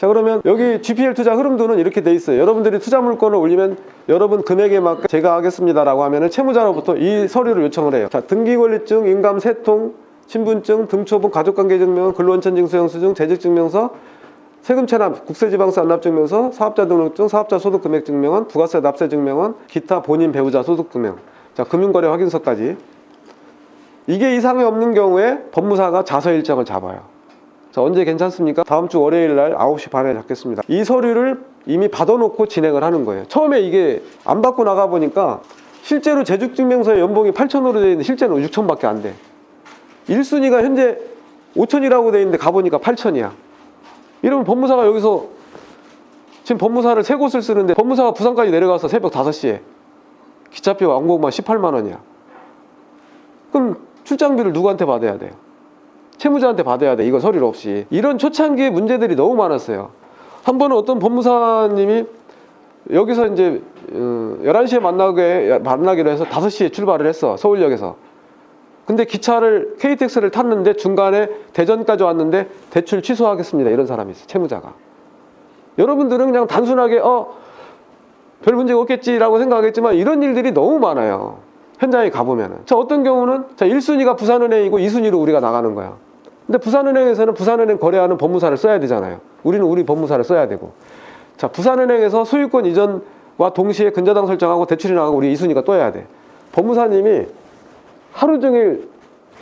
자 그러면 여기 GPL 투자 흐름도는 이렇게 돼 있어요. 여러분들이 투자 물건을 올리면 여러분 금액에 맞게 제가 하겠습니다 라고 하면 은 채무자로부터 이 서류를 요청을 해요. 자 등기권리증, 인감 세통, 신분증, 등초본, 가족관계증명, 근로원천징수영수증, 재직증명서, 세금 체납, 국세지방세 안납증명서, 사업자 등록증, 사업자 소득금액증명원, 부가세 납세증명원, 기타 본인 배우자 소득증명, 자 금융거래 확인서까지 이게 이상이 없는 경우에 법무사가 자서 일정을 잡아요. 자, 언제 괜찮습니까? 다음 주 월요일 날 9시 반에 잡겠습니다. 이 서류를 이미 받아놓고 진행을 하는 거예요. 처음에 이게 안 받고 나가 보니까 실제로 재직증명서에 연봉이 8천으로 되어 있는데 실제는 6천밖에 안 돼. 1순위가 현재 5천이라고 되어 있는데 가보니까 8천이야. 이러면 법무사가 여기서 지금 법무사를 세 곳을 쓰는데 법무사가 부산까지 내려가서 새벽 5시에 기차표 왕복만 18만 원이야. 그럼 출장비를 누구한테 받아야 돼요? 채무자한테 받아야 돼. 이거 서류 없이. 이런 초창기에 문제들이 너무 많았어요. 한 번은 어떤 법무사님이 여기서 이제 어, 11시에 만나게, 만나기로 해서 5시에 출발을 했어. 서울역에서. 근데 기차를 KTX를 탔는데 중간에 대전까지 왔는데 대출 취소하겠습니다. 이런 사람이 있어요. 채무자가. 여러분들은 그냥 단순하게 어, 별 문제가 없겠지라고 생각하겠지만 이런 일들이 너무 많아요. 현장에 가보면은. 자, 어떤 경우는 자, 1순위가 부산은행이고 2순위로 우리가 나가는 거야. 근데 부산은행에서는 부산은행 거래하는 법무사를 써야 되잖아요. 우리는 우리 법무사를 써야 되고. 자, 부산은행에서 소유권 이전과 동시에 근저당 설정하고 대출이 나가고 우리 2순위가 떠야 돼. 법무사님이 하루 종일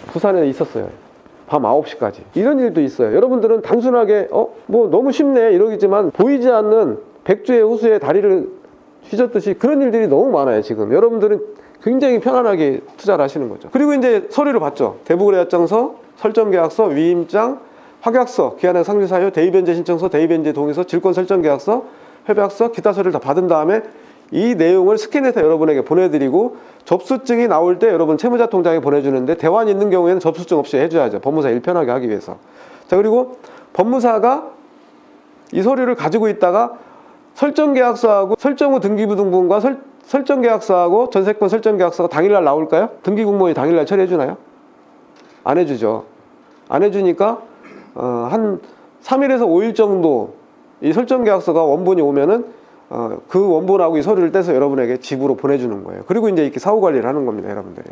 부산에 있었어요. 밤 9시까지. 이런 일도 있어요. 여러분들은 단순하게, 어, 뭐 너무 쉽네. 이러겠지만 보이지 않는 백주의 호수에 다리를 휘젓듯이 그런 일들이 너무 많아요, 지금. 여러분들은 굉장히 편안하게 투자를 하시는 거죠. 그리고 이제 서류를 받죠. 대부거래약정서, 설정계약서, 위임장, 확약서, 기한의 상주사유, 대입변제 신청서, 대입변제 동의서, 질권 설정계약서, 협약서, 기타 서류를 다 받은 다음에 이 내용을 스캔해서 여러분에게 보내드리고 접수증이 나올 때 여러분 채무자 통장에 보내주는데 대환이 있는 경우에는 접수증 없이 해줘야죠. 법무사 일 편하게 하기 위해서. 자 그리고 법무사가 이 서류를 가지고 있다가 설정계약서하고 설정 후 등기부등본과 설, 설정계약서하고 전세권 설정계약서가 당일날 나올까요? 등기공무원이 당일날 처리해주나요? 안 해주죠. 안 해주니까 어, 한 3일에서 5일 정도 이 설정 계약서가 원본이 오면은 어, 그 원본하고 이 서류를 떼서 여러분에게 집으로 보내주는 거예요. 그리고 이제 이렇게 사후 관리를 하는 겁니다, 여러분들이.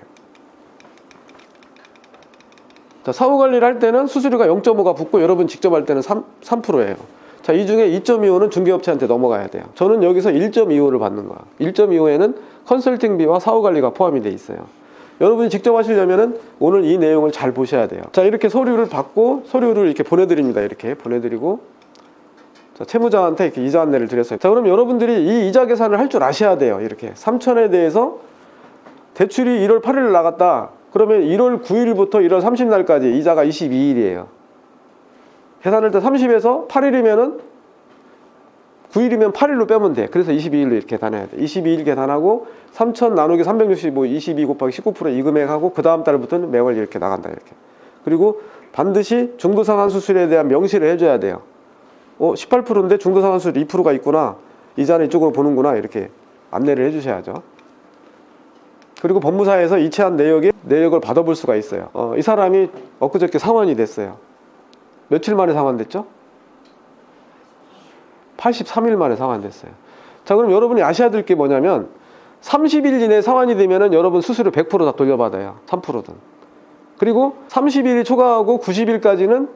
자, 사후 관리를 할 때는 수수료가 0.5가 붙고 여러분 직접 할 때는 3, 3%예요. 자, 이 중에 2.25는 중개업체한테 넘어가야 돼요. 저는 여기서 1.25를 받는 거야. 1.25에는 컨설팅비와 사후 관리가 포함이 돼 있어요. 여러분이 직접 하시려면은 오늘 이 내용을 잘 보셔야 돼요. 자, 이렇게 서류를 받고 서류를 이렇게 보내드립니다. 이렇게 보내드리고 자, 채무자한테 이렇게 이자 안내를 드렸어요. 자, 그럼 여러분들이 이 이자 계산을 할 줄 아셔야 돼요. 이렇게 3천에 대해서 대출이 1월 8일 나갔다. 그러면 1월 9일부터 1월 30날까지 이자가 22일이에요. 계산할 때 30에서 8일이면은 9일이면 8일로 빼면 돼. 그래서 22일로 이렇게 계산해야 돼. 22일 계산하고 3천 나누기 365, 22 곱하기 19%이 금액하고 그 다음 달부터는 매월 이렇게 나간다. 이렇게. 그리고 반드시 중도상환 수수료에 대한 명시를 해줘야 돼요. 어, 18%인데 중도상환 수수료 2%가 있구나. 이자는 이쪽으로 보는구나. 이렇게 안내를 해주셔야죠. 그리고 법무사에서 이체한 내역의 내역을 받아볼 수가 있어요. 어, 이 사람이 엊그저께 상환이 됐어요. 며칠 만에 상환됐죠? 83일 만에 상환됐어요. 자, 그럼 여러분이 아셔야 될 게 뭐냐면 30일 이내에 상환이 되면은 여러분 수수료 100%다 돌려받아요. 3%든. 그리고 30일이 초과하고 90일까지는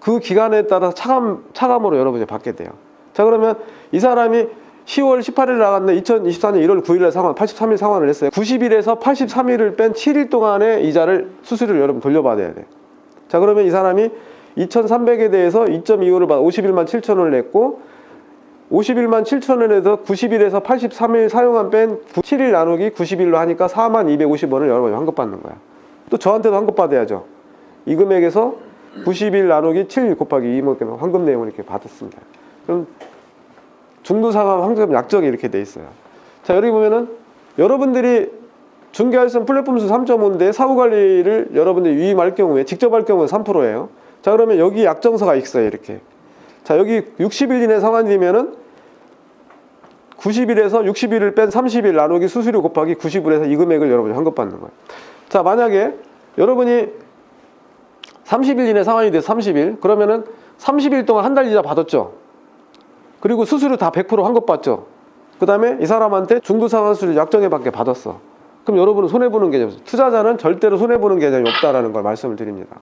그 기간에 따라 차감, 차감으로 여러분이 받게 돼요. 자, 그러면 이 사람이 10월 18일 나갔는데 2024년 1월 9일에 상환, 83일 상환을 했어요. 90일에서 83일을 뺀 7일 동안의 이자를 수수료를 여러분 돌려받아야 돼요. 자, 그러면 이 사람이 2,300에 대해서 2.25를 받아 51만 7천 원을 냈고 51만 7천 원에서 90일에서 83일 사용한 뺀 7일 나누기 90일로 하니까 4만 250원을 여러분이 환급 받는 거야. 또 저한테도 환급 받아야죠. 이 금액에서 90일 나누기 7 곱하기 2만큼 환급 내용을 이렇게 받았습니다. 그럼 중도상환 환급 약정이 이렇게 돼 있어요. 자, 여기 보면은 여러분들이 있는 플랫폼 수 3.5인데 사후 관리를 여러분들이 위임할 경우에 직접 할 경우에 3%예요. 자, 그러면 여기 약정서가 있어요, 이렇게. 자, 여기 60일 이내 상환이 되면은 90일에서 60일을 뺀 30일 나누기 수수료 곱하기 90을 해서 이 금액을 여러분이 환급 받는 거예요. 자, 만약에 여러분이 30일 이내 상환이 돼서 30일 그러면은 30일 동안 한 달 이자 받았죠. 그리고 수수료 다 100% 환급 받죠. 그 다음에 이 사람한테 중도상환수를 약정에밖에 받았어. 그럼 여러분은 손해보는 없어요. 투자자는 절대로 손해보는 개념이 없다라는 걸 말씀을 드립니다.